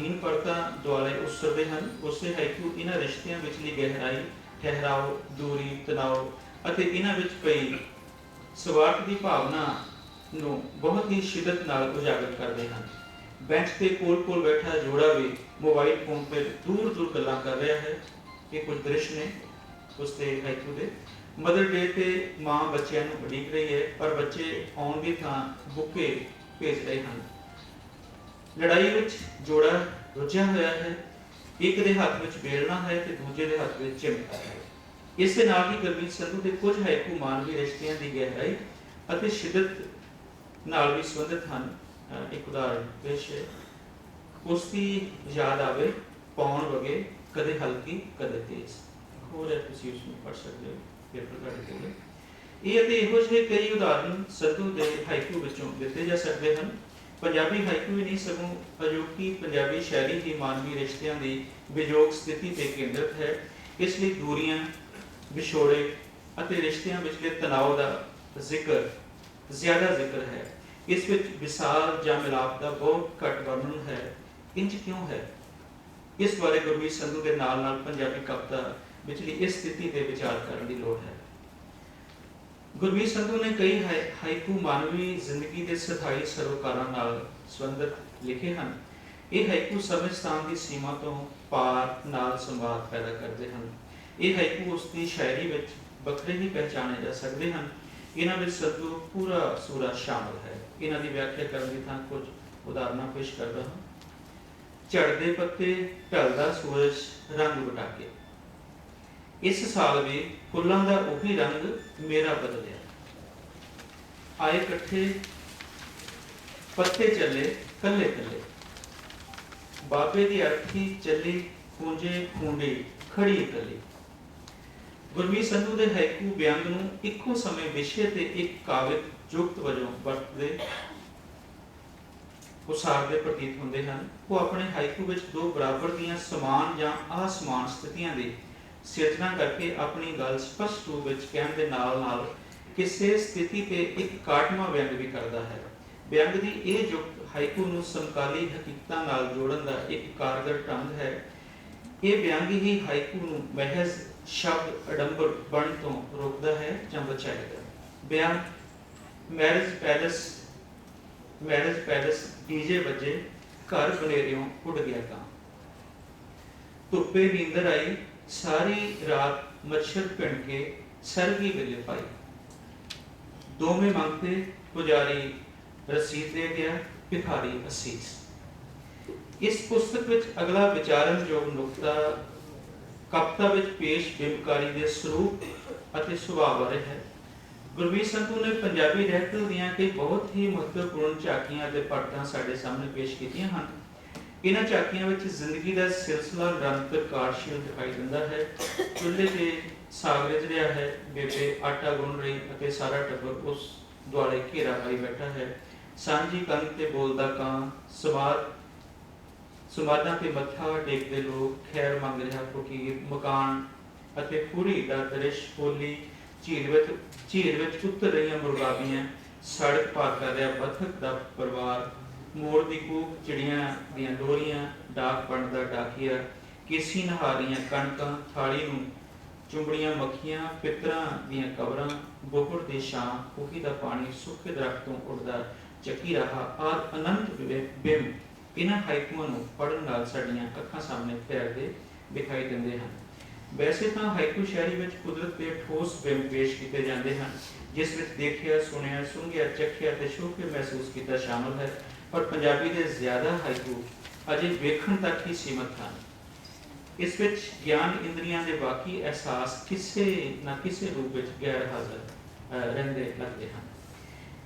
ਤੀਨ ਪਰਤਾਂ ਦੁਆਲੇ ਉਸਰਦੇ ਹਨ। ਉਸੇ ਹਾਈਕੂ ਇਹਨਾਂ ਰਿਸ਼ਤਿਆਂ ਵਿਚਲੀ ਗਹਿਰਾਈ ਠਹਿਰਾਓ, ਦੂਰੀ ਤਣਾਅ ਅਤੇ ਇਹਨਾਂ ਵਿੱਚ ਪਈ ਸਵਾਰਥ ਦੀ ਭਾਵਨਾ ਨੂੰ ਬਹੁਤ ਹੀ ਸ਼ਿੱਦਤ ਨਾਲ ਉਜਾਗਰ ਕਰਦੇ ਹਨ। ਬੈਂਚ ਤੇ ਕੋਲ-ਕੋਲ ਬੈਠਾ ਜੋੜਾ ਵੀ ਮੋਬਾਈਲ ਫੋਨ ਤੇ ਦੂਰ-ਦੂਰ ਗੱਲਾਂ ਕਰ ਰਿਹਾ ਹੈ। ਇਹ ਕੁਝ ਦ੍ਰਿਸ਼ ਨੇ ਉਸ ਤੇ ਹਾਈਕੂ ਦੇ। ਮਦਰ ਡੇ ਤੇ ਮਾਂ ਬੱਚਿਆਂ ਨੂੰ ਉਡੀਕ ਰਹੀ ਹੈ, ਪਰ ਬੱਚੇ ਆਉਣ ਦੀ ਥਾਂ ਬੁੱਕੇ ਭੇਜ ਰਹੇ ਹਨ। ਲੜਾਈ ਵਿੱਚ ਜੋੜਾ ਰੁੱਝਿਆ ਹੋਇਆ ਹੈ, ਇੱਕ ਦੇ ਹੱਥ ਵਿੱਚ ਬੇਲਣਾ ਹੈ ਤੇ ਦੂਜੇ ਦੇ ਹੱਥ ਵਿੱਚ ਚਿਮਟਾ ਹੈ। ਇਸ ਦੇ ਨਾਲ ਹੀ ਗੁਰਮੀਤ ਸੰਧੂ ਦੇ ਕੁਝ ਹਾਈਕੂ ਮਾਨਵੀ ਰਿਸ਼ਤਿਆਂ ਦੀ ਗਹਿਰਾਈ ਅਤੇ ਸ਼ਿੱਦਤ ਨਾਲ ਵੀ ਸੰਬੰਧਿਤ ਹਨ। ਇੱਕ ਉਦਾਹਰਣ ਪੇਸ਼ ਹੈ। ਉਸ ਦੀ ਯਾਦ ਆਵੇ, ਪੌਣ ਵਗੇ, ਕਦੇ ਹਲਕੀ, ਕਦੇ ਤੇਜ਼। ਹੋਰ ਹੈ, ਤੁਸੀਂ ਉਸ ਨੂੰ ਪੜ ਸਕਦੇ ਹੋ, ਪੇਪਰ ਕੱਢ ਕੇ ਇਹ ਅਤੇ ਇਹੋ ਜਿਹੇ ਕਈ ਉਦਾਹਰਣ ਸੰਧੂ ਦੇ ਹਾਇਕੂ ਵਿੱਚੋਂ ਦਿੱਤੇ ਜਾ ਸਕਦੇ ਹਨ। ਪੰਜਾਬੀ ਹਾਈਕੂ ਹੀ ਨਹੀਂ, ਸਗੋਂ ਅਜੋਕੀ ਪੰਜਾਬੀ ਸ਼ੈਲੀ ਦੀ ਮਾਨਵੀ ਰਿਸ਼ਤਿਆਂ ਦੀ ਵਿਜੋਗ ਸਥਿਤੀ ਤੇ ਕੇਂਦਰਿਤ ਹੈ। ਇਸ ਲਈ ਦੂਰੀਆਂ, ਵਿਛੋੜੇ ਅਤੇ ਰਿਸ਼ਤਿਆਂ ਵਿਚਲੇ ਤਣਾਅ ਦਾ ਜ਼ਿਕਰ, ਜ਼ਿਆਦਾ ਜ਼ਿਕਰ ਹੈ। ਇਸ ਵਿੱਚ ਵਿਸਾਲ ਜਾਂ ਮਿਲਾਪ ਦਾ ਬਹੁਤ ਘੱਟ ਵਰਣਨ ਹੈ। ਇੰਜ ਕਿਉਂ ਹੈ? ਇਸ ਬਾਰੇ ਗੁਰਮੀਤ ਸੰਧੂ ਦੇ ਨਾਲ ਨਾਲ ਪੰਜਾਬੀ ਕਵਿਤਾ ਵਿਚਲੀ ਇਸ ਸਥਿਤੀ ਦੇ ਵਿਚਾਰ ਕਰਨ ਦੀ ਲੋੜ ਹੈ। ਗੁਰਮੀਤ ਸੰਧੂ ਨੇ ਕਈ ਹਾਈਕੂ ਮਾਨਵੀ ਜ਼ਿੰਦਗੀ ਦੇ ਸਥਾਈ ਸਰੋਕਾਰਾਂ ਨਾਲ ਸੰਬੰਧਿਤ ਲਿਖੇ ਹਨ। ਇਹ ਹਾਈਕੂ ਸਮੇਂ ਸਥਾਨ ਦੀ ਸੀਮਾ ਤੋਂ ਪਾਰ ਨਾਲ ਸੰਵਾਦ ਪੈਦਾ ਕਰਦੇ ਹਨ। ਇਹ ਹਾਈਕੂ ਉਸ ਦੀ ਸ਼ਾਇਰੀ ਵਿੱਚ ਵੱਖਰੇ ਹੀ ਪਹਿਚਾਣੇ ਜਾ ਸਕਦੇ ਹਨ। ਇਹਨਾਂ ਵਿੱਚ ਸੰਧੂ ਪੂਰਾ ਸੂਰਾ ਸ਼ਾਮਲ ਹੈ। ਇਹਨਾਂ ਦੀ ਵਿਆਖਿਆ ਕਰਨ ਦੀ ਥਾਂ ਕੁਝ ਉਦਾਹਰਨਾਂ ਪੇਸ਼ ਕਰਦਾ ਹਾਂ। ਝੜਦੇ ਪੱਤੇ, ਢਲਦਾ ਸੂਰਜ, ਰੰਗ ਬਟਾਕੇ ਇਸ ਸਾਲ ਵੀ ਫੁੱਲਾਂ ਦਾ ਉਹੀ ਰੰਗ ਮੇਰਾ ਬਦਲਿਆ। ਆਏ ਇਕੱਠੇ ਪੱਤੇ ਚੱਲੇ ਕੱਲੇ ਕੱਲੇ। ਬਾਬੇ ਦੀ ਅਰਥੀ ਚੱਲੀ ਖੂੰਜੇ ਖੂੰਡੇ ਖੜੀ ਇਕੱਲੀ। ਗੁਰਮੀਤ ਸੰਧੂ ਦੇ ਹਾਈਕੂ ਬਿਆੰਗ ਨੂੰ ਇੱਕੋ ਸਮੇਂ ਵਿਸ਼ੇ ਤੇ ਇੱਕ ਕਾਵਿਕ ਜੁਗਤ ਵਜੋਂ ਵਰਤਦੇ ਉਸਾਰ ਦੇ ਪ੍ਰਤੀਤ ਹੁੰਦੇ ਹਨ। ਉਹ ਆਪਣੇ ਹਾਈਕੂ ਵਿੱਚ ਦੋ ਬਰਾਬਰ ਦੀਆਂ ਸਮਾਨ ਜਾਂ ਅਸਮਾਨ ਸਥਿਤੀਆਂ ਦੇ ਸਿਰਜਣਾ ਕਰਕੇ ਆਪਣੀ ਗੱਲ ਸਪਸ਼ਟ ਰੂਪ ਵਿੱਚ ਕਹਿਣ ਦੇ ਨਾਲ ਨਾਲ ਕਿਸੇ ਸਥਿਤੀ ਤੇ ਇੱਕ ਕਾਟਮਾ ਵਿਅੰਗ ਵੀ ਕਰਦਾ ਹੈ। ਵਿਅੰਗ ਦੀ ਇਹ ਜੁਗਤ ਹਾਈਕੂ ਨੂੰ ਸਮਕਾਲੀ ਹਕੀਕਤਾਂ ਨਾਲ ਜੋੜਨ ਦਾ ਇੱਕ ਕਾਰਗਰ ਢੰਗ ਹੈ। ਇਹ ਵਿਅੰਗ ਹੀ ਹਾਈਕੂ ਨੂੰ ਮਹਿਜ਼ ਸ਼ਬਦ ਅਡੰਬਰ ਬਣ ਤੋਂ ਰੋਕਦਾ ਹੈ ਜਾਂ ਬਚਾਏਗਾ। ਬਿਆਨ marriage palace marriage palace DJ ਵੱਜੇ ਘਰ ਬਨੇਰਿਓਂ ਉੱਡ ਗਿਆ ਕਾਂ ਧੁੱਪੇ ਨੀਂਦਰ ਆਈ ਸਾਰੀ ਰਾਤ ਮੱਛਰ ਪਿੰਡ ਕੇ ਸਰਗੀ ਵੇਲੇ ਪਾਈ। ਦੋਵੇਂ ਮੰਗਤੇ ਪੁਜਾਰੀ ਰਸੀਦ ਦੇ ਗਿਆ ਭਿਖਾਰੀ ਅਸੀਸ। ਇਸ ਪੁਸਤਕ ਵਿੱਚ ਅਗਲਾ ਵਿਚਾਰਨਯੋਗ ਨੁਕਤਾ ਕਵਿਤਾ ਵਿੱਚ ਪੇਸ਼ ਬਿੰਬਕਾਰੀ ਦੇ ਸਰੂਪ ਅਤੇ ਸੁਭਾਅ ਬਾਰੇ ਹੈ। ਗੁਰਮੀਤ ਸੰਧੂ ਨੇ ਪੰਜਾਬੀ ਰਹਿਤਲ ਦੀਆਂ ਕਈ ਬਹੁਤ ਹੀ ਮਹੱਤਵਪੂਰਨ ਝਾਕੀਆਂ ਅਤੇ ਪੜਤਾਂ ਸਾਡੇ ਸਾਹਮਣੇ ਪੇਸ਼ ਕੀਤੀਆਂ ਹਨ। ਇਹਨਾਂ ਝਾਕੀਆਂ ਵਿੱਚ ਜ਼ਿੰਦਗੀ ਦਾ ਸਿਲਸਿਲਾ ਨਿਰੰਤਰ ਕਾਰਜਸ਼ੀਲ ਦਿਖਾਈ ਦਿੰਦਾ ਹੈ। ਚੁੱਲ੍ਹੇ ਤੇ ਸਾਗ ਰਿੱਝ ਰਿਹਾ ਹੈ। ਬੇਬੇ ਆਟਾ ਗੁੰਨ ਰਹੀ ਅਤੇ ਸਾਰਾ ਟੱਬਰ ਉਸ ਦੁਆਲੇ ਘੇਰਾ ਪਾਈ ਬੈਠਾ ਹੈ। ਸਾਂਝੀ ਕੰਧ ਤੇ ਬੋਲਦਾ ਕਾਂ ਸਮਾਦ ਸਮਾਦਾਂ ਤੇ ਮੱਥਾ ਟੇਕਦੇ ਲੋਕ ਖੈਰ ਮੰਗ ਰਿਹਾ ਫਕੀਰ, ਮਕਾਨ ਅਤੇ ਪੂਰੀ ਦਾ ਦ੍ਰਿਸ਼ ਹੋਲੀ ਝੀਲ ਵਿੱਚ ਝੀਲ ਵਿੱਚ ਉਤਰ ਰਹੀਆਂ ਮੁਰਗਾਬੀਆਂ ਸੜਕ ਪਾਰ ਕਰ ਰਿਹਾ ਬਥਕ ਦਾ ਪਰਿਵਾਰ ਮੋਰ ਦੀ ਕੂਕ, ਚਿੜੀਆਂ ਦੀਆਂ ਲੋਰੀਆਂ ਡਾਕ ਬਣਦਾ ਦਾ ਡਾਕੀਆ, ਕੇਸੀ ਨਹਾਰੀਆਂ ਕਣਕਾਂ, ਥਾਲੀ ਨੂੰ ਚੁੰਬੜੀਆਂ ਮੱਖੀਆਂ, ਪਿੱਤਰਾਂ ਦੀਆਂ ਕਬਰਾਂ, ਬੋਹੜ ਦੇ ਛਾਂ ਕੋਕੀ ਦਾ ਪਾਣੀ ਸੁੱਕੇ ਦਰਖਤ ਉੱਡਦਾ ਚੱਕੀ ਰਹਾ ਆਰ ਅਨੰਤ ਬਿੰਬ। ਇਹਨਾਂ ਹਾਈਕੂਆਂ ਨੂੰ ਪੜ੍ਹਨ ਨਾਲ ਸਾਡੀਆਂ ਅੱਖਾਂ ਸਾਹਮਣੇ ਫੈਲਦੇ ਦਿਖਾਈ ਦਿੰਦੇ ਹਨ। ਵੈਸੇ ਤਾਂ ਹਾਈਕੂ ਸ਼ਾਇਰੀ ਵਿੱਚ ਕੁਦਰਤ ਦੇ ਠੋਸ ਬਿੰਬ ਪੇਸ਼ ਕੀਤੇ ਜਾਂਦੇ ਹਨ, ਜਿਸ ਵਿੱਚ ਦੇਖਿਆ, ਸੁਣਿਆ, ਸੁੰਘਿਆ, ਚੱਖਿਆ ਤੇ ਛੂਹ ਕੇ ਮਹਿਸੂਸ ਕੀਤਾ ਸ਼ਾਮਲ ਹੈ। ਪਰ ਪੰਜਾਬੀ ਦੇ ਜ਼ਿਆਦਾ ਹਾਈਕੂ ਅਜੇ ਵੇਖਣ ਤੱਕ ਹੀ ਸੀਮਤ ਹਨ। ਇਸ ਵਿੱਚ ਗਿਆਨ ਇੰਦਰੀਆਂ ਦੇ ਬਾਕੀ ਅਹਿਸਾਸ ਕਿਸੇ ਨਾ ਕਿਸੇ ਰੂਪ ਵਿੱਚ ਗੈਰ ਹਾਜ਼ਰ ਰਹਿੰਦੇ ਲੱਗਦੇ ਹਨ।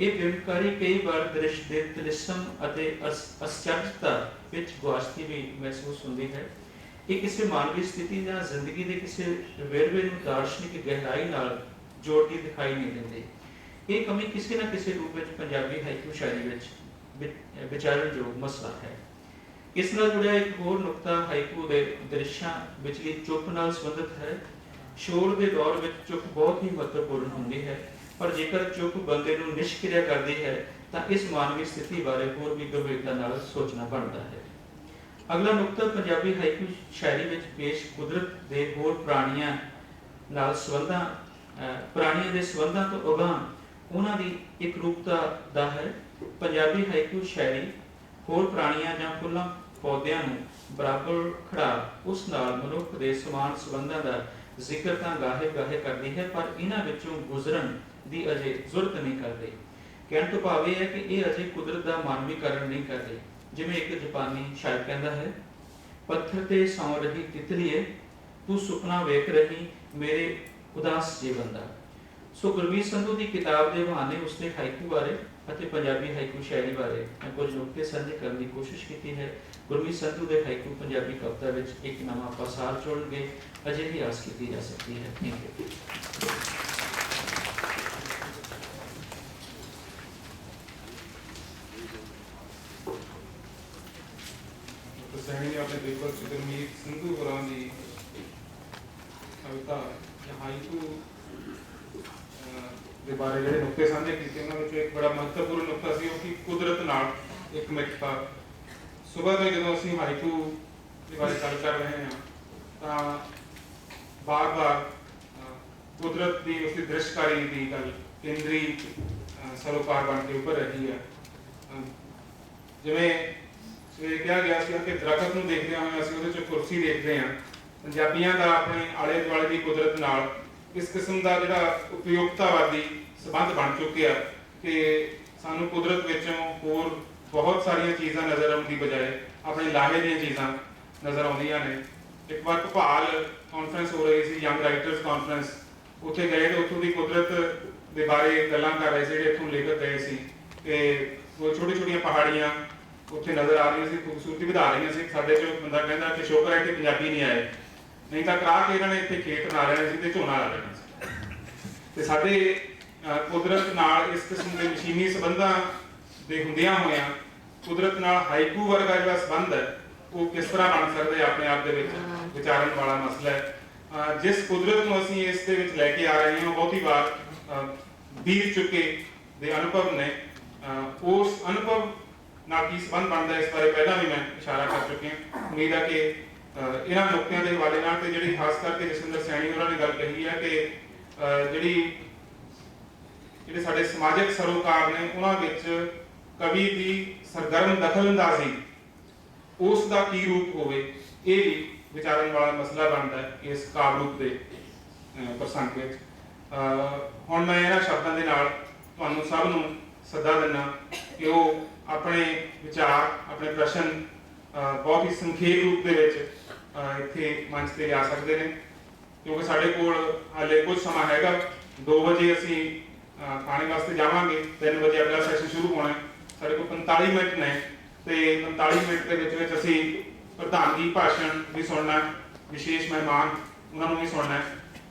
ਇਹ ਬਿੰਬਕਾਰੀ ਕਈ ਵਾਰ ਦ੍ਰਿਸ਼ ਦੇ ਤਿਲਸਮ ਅਤੇ ਅਸਚਰਜਤਾ ਵਿੱਚ ਗੁਆਚਦੀ ਵੀ ਮਹਿਸੂਸ ਹੁੰਦੀ ਹੈ। ਇਹ ਕਿਸੇ ਮਾਨਵੀ ਸਥਿਤੀ ਜਾਂ ਜ਼ਿੰਦਗੀ ਦੇ ਕਿਸੇ ਵੇਰਵੇ ਨੂੰ ਦਾਰਸ਼ਨਿਕ ਗਹਿਰਾਈ ਨਾਲ ਜੋੜਦੀ ਦਿਖਾਈ ਨਹੀਂ ਦਿੰਦੀ। ਇਹ ਕਮੀ ਕਿਸੇ ਨਾ ਕਿਸੇ ਰੂਪ ਵਿੱਚ ਪੰਜਾਬੀ ਹਾਈਕੂ ਸ਼ਾਇਰੀ ਵਿੱਚ ਵਿਚਾਰਨਯੋਗ ਮਸਲਾ ਹੈ। ਇਸ ਨਾਲ ਜੁੜਿਆ ਇੱਕ ਹੋਰ ਨੁਕਤਾ ਹਾਈਕੂ ਦੇ ਦ੍ਰਿਸ਼ਾਂ ਵਿਚਲੀ ਚੁੱਪ ਨਾਲ ਸੰਬੰਧਿਤ ਹੈ। ਸ਼ੋਰ ਦੇ ਦੌਰ ਵਿੱਚ ਚੁੱਪ ਬਹੁਤ ਹੀ ਮਹੱਤਵਪੂਰਨ ਹੁੰਦੀ ਹੈ, ਪਰ ਜੇਕਰ ਚੁੱਪ ਬੰਦੇ ਨੂੰ ਨਿਸ਼ਕਿਰਿਆ ਕਰਦੀ ਹੈ, ਤਾਂ ਇਸ ਮਾਨਵੀ ਸਥਿਤੀ ਬਾਰੇ ਹੋਰ ਵੀ ਗੰਭੀਰਤਾ ਨਾਲ ਸੋਚਣਾ ਬਣਦਾ ਹੈ। ਅਗਲਾ ਨੁਕਤਾ ਪੰਜਾਬੀ ਹਾਈਕੂ ਸ਼ਾਇਰੀ ਵਿੱਚ ਪੇਸ਼ ਕੁਦਰਤ ਦੇ ਹੋਰ ਪ੍ਰਾਣੀਆਂ ਨਾਲ ਸੰਬੰਧਾਂ ਪ੍ਰਾਣੀਆਂ ਦੇ ਸੰਬੰਧਾਂ ਤੋਂ ਉਗਾਂ ਉਹਨਾਂ ਦੀ ਇੱਕ ਰੂਪਤਾ ਦਾ ਹੈ। ਪੰਜਾਬੀ ਹਾਈਕੂ ਸ਼ਾਇਰੀ ਹੋਰ ਪ੍ਰਾਣੀਆਂ ਜਾਂ ਫੁੱਲਾਂ, ਪੌਦਿਆਂ ਨੂੰ ਬਰਾਬਰ ਖੜਾ ਉਸ ਨਾਲ ਮਨੁੱਖ ਦੇ ਸਮਾਨ ਸੰਬੰਧਾਂ ਦਾ ਜ਼ਿਕਰ ਤਾਂ ਗਾਹੇ ਗਾਹੇ ਕਰਦੀ ਹੈ, ਪਰ ਇਹਨਾਂ ਵਿੱਚੋਂ ਗੁਜ਼ਰਨ ਦੀ ਅਜੇ ਜ਼ਰੂਰਤ ਨਹੀਂ ਕਰਦੇ। ਕਹਿਣ ਤੋਂ ਭਾਵ ਇਹ ਹੈ ਕਿ ਇਹ ਅਜੇ ਕੁਦਰਤ ਦਾ ਮਾਨਵੀਕਰਨ ਨਹੀਂ ਕਰ ਰਹੀ ਜਿਵੇਂ ਇੱਕ ਜਾਪਾਨੀ ਸ਼ਾਇਰ ਕਹਿੰਦਾ ਹੈ, ਪੱਥਰ ਤੇ ਸੌਂ ਰਹੀ ਤਿਤਲੀਏ ਤੂੰ ਸੁਪਨਾ ਵੇਖ ਰਹੀ ਮੇਰੇ ਉਦਾਸ ਜੀਵਨ ਦਾ। ਸੋ ਗੁਰਮੀਤ ਸੰਧੂ ਦੀ ਕਿਤਾਬ ਦੇ ਬਹਾਨੇ ਉਸਨੇ ਹਾਈਕੂ ਬਾਰੇ ਅਤੇ ਪੰਜਾਬੀ ਹਾਈਕੂ ਸ਼ਾਇਰੀ ਬਾਰੇ ਮੈਂ ਕੁਝ ਨੁਕਤੇ ਸਾਂਝੇ ਕਰਨ ਦੀ ਕੋਸ਼ਿਸ਼ ਕੀਤੀ ਹੈ। ਗੁਰਮੀਤ ਸੰਧੂ ਦੇ ਹਾਈਕੂ ਪੰਜਾਬੀ ਕਵਿਤਾ ਵਿੱਚ ਇੱਕ ਨਵਾਂ ਪਸਾਰ ਜੋੜਨਗੇ, ਅਜਿਹੀ ਆਸ ਕੀਤੀ ਜਾ ਸਕਦੀ ਹੈ। ਥੈਂਕ ਯੂ ਡਾਕਟਰ ਸੈਣੀ ਨੇ ਆਪਣੇ ਪੇਪਰ ਚ ਗੁਰਮੀਤ ਸੰਧੂ ਹੋਰਾਂ ਦੀ ਕਵਿਤਾ ਜਾਂ ਹਾਈਕੂ ਅਹ, ਦੇ ਬਾਰੇ ਜਿਹੜੇ ਨੁਕਤੇ ਸਾਂਝੇ ਕੀਤੇ ਉਹਨਾਂ ਵਿੱਚੋਂ ਇੱਕ ਬੜਾ ਮਹੱਤਵਪੂਰਨ ਨੁਕਤਾ ਸੀ ਉਹ ਕਿ ਕੁਦਰਤ ਨਾਲ ਇੱਕ ਮਿੱਠਤਾ ਸਵੇਰ ਤੋਂ ਜਦੋਂ ਅਸੀਂ ਹਾਈਕੂ ਦੇ ਬਾਰੇ ਗੱਲ ਕਰ ਰਹੇ ਹਾਂ ਤਾਂ ਬਾਰ-ਬਾਰ ਕੁਦਰਤ ਦੀ ਉਸਦੀ ਦ੍ਰਿਸ਼ਕਾਰੀ ਦੀ ਗੱਲ ਕੇਂਦਰੀ ਸਰੋਕਾਰ ਬਣ ਕੇ ਉੱਪਰ ਰਹੀ ਹੈ। ਅਹ, ਜਿਵੇਂ ਸਵੇਰੇ ਕਿਹਾ ਗਿਆ ਸੀ ਕਿ ਦਰਖਤ ਨੂੰ ਦੇਖਦੇ ਹੋਏ ਅਸੀਂ ਉਹਦੇ ਚ ਕੁਰਸੀ ਦੇਖਦੇ ਹਾਂ। ਪੰਜਾਬੀਆਂ ਦਾ ਆਪਣੇ ਆਲੇ ਦੁਆਲੇ ਦੀ ਕੁਦਰਤ ਨਾਲ ਇਸ ਕਿਸਮ ਦਾ ਜਿਹੜਾ ਉਪਯੋਗਤਾਵਾਦੀ ਸਬੰਧ ਬਣ ਚੁੱਕੇ ਆ ਕਿ ਸਾਨੂੰ ਕੁਦਰਤ ਵਿੱਚੋਂ ਹੋਰ ਬਹੁਤ ਸਾਰੀਆਂ ਚੀਜ਼ਾਂ ਨਜ਼ਰ ਆਉਣ ਦੀ ਬਜਾਏ ਆਪਣੇ ਲਾਹੇ ਦੀਆਂ ਚੀਜ਼ਾਂ ਨਜ਼ਰ ਆਉਂਦੀਆਂ ਨੇ। ਇੱਕ ਵਾਰ ਭੋਪਾਲ ਕਾਨਫਰੰਸ ਹੋ ਰਹੀ ਸੀ ਯੰਗ ਰਾਈਟਰਸ ਕਾਨਫਰੰਸ ਉੱਥੇ ਗਏ ਤੇ ਉੱਥੋਂ ਦੀ ਕੁਦਰਤ ਦੇ ਬਾਰੇ ਗੱਲਾਂ ਕਰ ਰਹੇ ਸੀ, ਜਿਹੜੇ ਇੱਥੋਂ ਕੇ ਗਏ ਸੀ। ਕਿ ਉਹ ਛੋਟੀ ਛੋਟੀਆਂ ਪਹਾੜੀਆਂ ਉੱਥੇ ਨਜ਼ਰ ਆ ਰਹੀਆਂ ਸੀ, ਖੂਬਸੂਰਤੀ ਵਧਾ ਰਹੀਆਂ ਸੀ। ਸਾਡੇ ਚੋਂ ਬੰਦਾ ਕਹਿੰਦਾ ਕਿ ਸ਼ੁਕਰ ਹੈ ਕਿ ਪੰਜਾਬੀ ਨਹੀਂ ਆਏ। ਨਹੀਂ ਤਾਂ ਕਰਾ ਕੇ ਇਹਨਾਂ ਨੇ ਇੱਥੇ ਖੇਤ ਬਣਾ ਲੈਣੇ ਸੀ ਤੇ ਝੋਨਾ ਲਾ ਲੈਣਾ ਸੀ। ਤੇ ਸਾਡੇ ਕੁਦਰਤ ਨਾਲ ਇਸ ਕਿਸਮ ਦੇ ਮਸ਼ੀਨੀ ਸਬੰਧਾਂ ਦੇ ਹੁੰਦਿਆਂ ਹੋਇਆਂ ਕੁਦਰਤ ਨਾਲ ਹਾਈਕੂ ਵਰਗਾ ਜਿਹੜਾ ਸਬੰਧ ਹੈ ਉਹ ਕਿਸ ਤਰ੍ਹਾਂ ਬਣ ਸਕਦਾ ਹੈ ਆਪਣੇ ਆਪ ਦੇ ਵਿੱਚ ਵਿਚਾਰਨ ਵਾਲਾ ਮਸਲਾ ਹੈ। ਜਿਸ ਕੁਦਰਤ ਨੂੰ ਅਸੀਂ ਇਸ ਦੇ ਵਿੱਚ ਲੈ ਕੇ ਆ ਰਹੇ ਹਾਂ ਬਹੁਤੀ ਵਾਰ ਬੀਤ ਚੁੱਕੇ ਦੇ ਅਨੁਭਵ ਨੇ। ਉਸ ਅਨੁਭਵ ਨਾਲ ਕੀ ਸੰਬੰਧ ਬਣਦਾ ਹੈ ਇਸ ਬਾਰੇ ਪਹਿਲਾਂ ਵੀ ਮੈਂ ਇਸ਼ਾਰਾ ਕਰ ਚੁੱਕਿਆ ਉਮੀਦ ਹੈ ਕਿ ਇਹਨਾਂ ਨੁਕਤਿਆਂ ਦੇ ਹਵਾਲੇ ਨਾਲ ਤੇ ਜਿਹੜੀ ਖਾਸ ਕਰਕੇ ਜਸਵਿੰਦਰ ਸੈਣੀ ਉਹਨਾਂ ਨੇ ਗੱਲ ਕਹੀ ਹੈ ਕਿ ਜਿਹੜੀ ਜਿਹੜੇ ਸਾਡੇ ਸਮਾਜਿਕ ਸਰੋਕਾਰ ਨੇ ਉਹਨਾਂ ਵਿੱਚ ਕਵੀ ਦੀ ਸਰਗਰਮ ਦਖਲਅੰਦਾਜ਼ੀ ਉਸ ਦਾ ਕੀ ਰੂਪ ਹੋਵੇ, ਇਹ ਵੀ ਵਿਚਾਰਨ ਵਾਲਾ ਮਸਲਾ ਬਣਦਾ ਹੈ ਇਸ ਕਾਵਿ ਰੂਪ ਦੇ ਪ੍ਰਸੰਗ ਵਿੱਚ। ਹੁਣ ਮੈਂ ਇਹਨਾਂ ਸ਼ਬਦਾਂ ਦੇ ਨਾਲ ਤੁਹਾਨੂੰ ਸਭ ਨੂੰ ਸੱਦਾ ਦਿੰਦਾ ਕਿ ਉਹ ਆਪਣੇ ਵਿਚਾਰ, ਆਪਣੇ ਪ੍ਰਸ਼ਨ ਬਹੁਤ ਹੀ ਸੰਖੇਪ ਰੂਪ ਦੇ ਵਿੱਚ ਇੱਥੇ ਮੰਚ ਤੇ ਲਿਆ ਸਕਦੇ ਨੇ। ਕਿਉਂਕਿ ਸਾਡੇ ਕੋਲ ਹਾਲੇ ਕੁਝ ਸਮਾਂ ਹੈਗਾ 2 ਵਜੇ ਅਸੀਂ ਖਾਣੇ ਵਾਸਤੇ ਜਾਵਾਂਗੇ। 3 ਵਜੇ ਅਗਲਾ ਸੈਸ਼ਨ ਸ਼ੁਰੂ ਹੋਣਾ ਸਾਡੇ ਕੋਲ 45 ਮਿੰਟ ਨੇ। ਤੇ 45 ਮਿੰਟ ਦੇ ਵਿੱਚ ਵਿੱਚ ਅਸੀਂ ਪ੍ਰਧਾਨਗੀ ਭਾਸ਼ਣ ਵੀ ਸੁਣਨਾ ਵਿਸ਼ੇਸ਼ ਮਹਿਮਾਨ ਉਹਨਾਂ ਨੂੰ ਵੀ ਸੁਣਨਾ ਹੈ।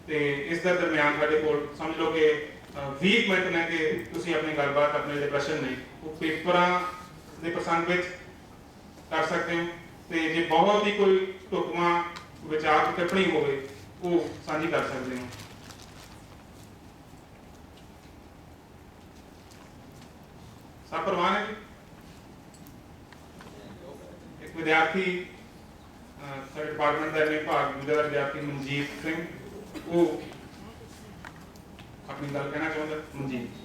ਤੇ ਇਸ ਦੇ ਦਰਮਿਆਨ ਸਾਡੇ ਕੋਲ ਸਮਝ ਲਓ ਕਿ ਅਹ, 20 ਮਿੰਟ ਨੇ ਕਿ ਤੁਸੀਂ ਆਪਣੀ ਗੱਲਬਾਤ ਆਪਣੇ ਜਿਹੜੇ ਪ੍ਰਸ਼ਨ ਨੇ ਉਹ ਪੇਪਰਾਂ ਦੇ ਪ੍ਰਸੰਗ ਵਿੱਚ ਕਰ ਸਕਦੇ ਹੋ। ਤੇ ਜੇ ਬਹੁਤ ਹੀ ਕੋਈ ਢੁਕਵਾਂ ਵਿਚਾਰ ਟਿੱਪਣੀ ਹੋਵੇ ਉਹ ਸਾਂਝੀ ਕਰ ਸਕਦੇ ਹੋ। ਸਭ ਪ੍ਰਵਾਨ ਹੈ ਜੀ? ਇੱਕ ਵਿਦਿਆਰਥੀ ਸਾਡੇ ਡਿਪਾਰਟਮੈਂਟ ਦਾ ਐਮਏ ਭਾਗ ਦੂਜਾ ਵਿਦਿਆਰਥੀ ਮਨਜੀਤ ਸਿੰਘ। ਉਹ ਆਪਣੀ ਗੱਲ ਕਹਿਣਾ ਚਾਹੁੰਦਾ? ਮਨਜੀਤ।